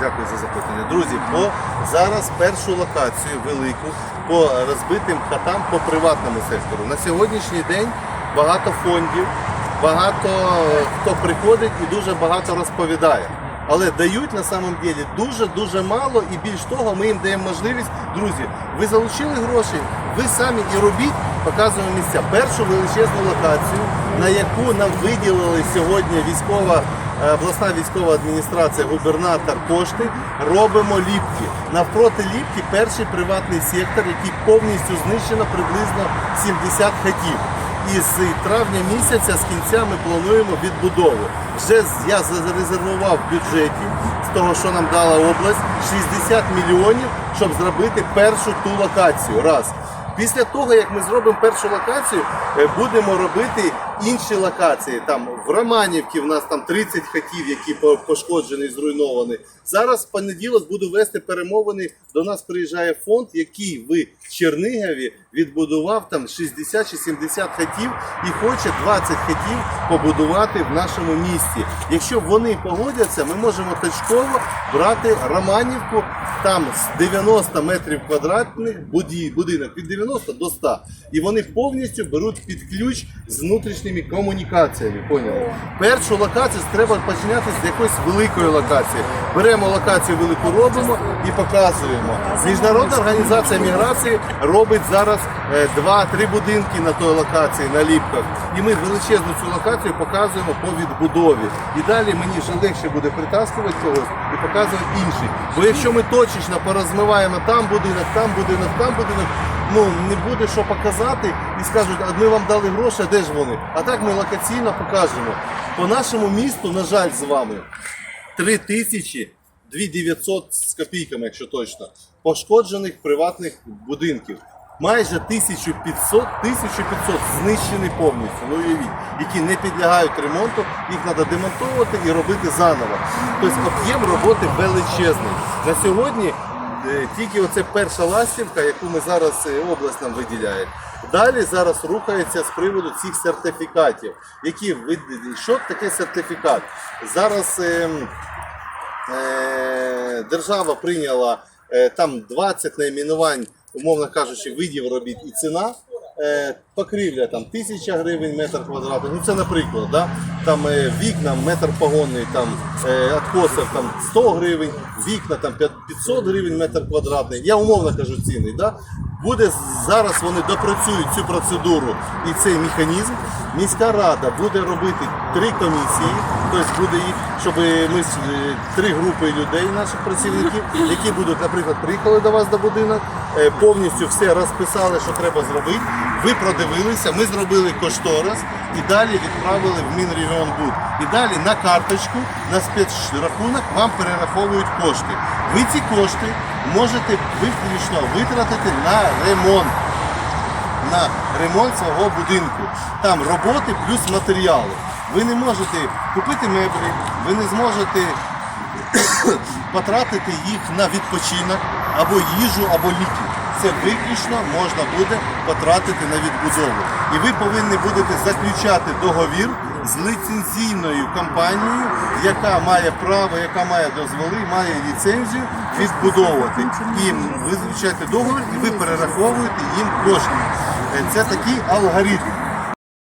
Дякую за запитання. Друзі, по зараз першу локацію велику по розбитим хатам по приватному сектору. На сьогоднішній день багато фондів, багато е, хто приходить і дуже багато розповідає. Але дають на самом деле дуже-дуже мало і більш того, ми їм даємо можливість. Друзі, ви залучили гроші, ви самі і робіть, показуємо місця. Першу величезну локацію, на яку нам виділили сьогодні військова обласна військова адміністрація, губернатор кошти, робимо ліпки. Навпроти ліпки перший приватний сектор, який повністю знищено приблизно 70 хатів. І з травня місяця з кінця ми плануємо відбудову. Вже я зарезервував в бюджеті з того, що нам дала область, 60 мільйонів, щоб зробити першу ту локацію. Раз. Після того, як ми зробимо першу локацію, е, будемо робити інші локації. Там в Романівці в нас там 30 хатів, які пошкоджені, зруйновані. Зараз в понеділок буду вести перемовини. До нас приїжджає фонд, який в Чернигові відбудував там 60 чи 70 хатів і хоче 20 хатів побудувати в нашому місті. Якщо вони погодяться, ми можемо точково брати Романівку там з 90 метрів квадратних будинок від 90 до 100. І вони повністю беруть під ключ з внутрішніми комунікаціями. Поняли? Першу локацію треба починати з якоїсь великої локації. Беремо локацію велику, робимо і показуємо. Міжнародна організація міграції робить зараз е, два-три будинки на той локації на ліпках. І ми величезну цю локацію показуємо по відбудові. І далі мені вже легше буде притаскувати когось і показувати інший. Бо якщо ми точечно порозмиваємо там будинок, там будинок, там будинок, ну не буде що показати і скажуть, а ми вам дали гроші, а де ж вони? А так ми локаційно покажемо. По нашому місту, на жаль, з вами 3 тисячі 2900 з копійками, якщо точно, пошкоджених приватних будинків. Майже 1500, 1500 знищені повністю, ну уявіть, які не підлягають ремонту, їх треба демонтовувати і робити заново. Тобто об'єм роботи величезний. На сьогодні е, тільки оце перша ластівка, яку ми зараз е, область нам виділяє. Далі зараз рухається з приводу цих сертифікатів, які ви... що таке сертифікат? Зараз. е, е, держава прийняла е, там 20 найменувань, умовно кажучи, видів робіт і ціна. Е, покрівля там 1000 гривень метр квадратний. Ну це наприклад, да? там е, вікна метр погонний, там е, откосів там 100 гривень, вікна там 500 гривень метр квадратний. Я умовно кажу ціни. Да? Буде зараз вони допрацюють цю процедуру і цей механізм. Міська рада буде робити три комісії, тобто буде їх, щоб ми три групи людей, наших працівників, які будуть, наприклад, приїхали до вас до будинок, повністю все розписали, що треба зробити. Ви продивилися, ми зробили кошторис і далі відправили в Мінрегіонбуд. І далі на карточку, на спецрахунок вам перераховують кошти. Ви ці кошти можете виключно витратити на ремонт на ремонт свого будинку. Там роботи плюс матеріали. Ви не можете купити меблі, ви не зможете потратити їх на відпочинок або їжу, або ліки. Це виключно можна буде потратити на відбудову. І ви повинні будете заключати договір з ліцензійною компанією, яка має право, яка має дозволи, має ліцензію відбудовувати. І ви заключаєте договір і ви перераховуєте їм кошти. Е, Це такий алгоритм.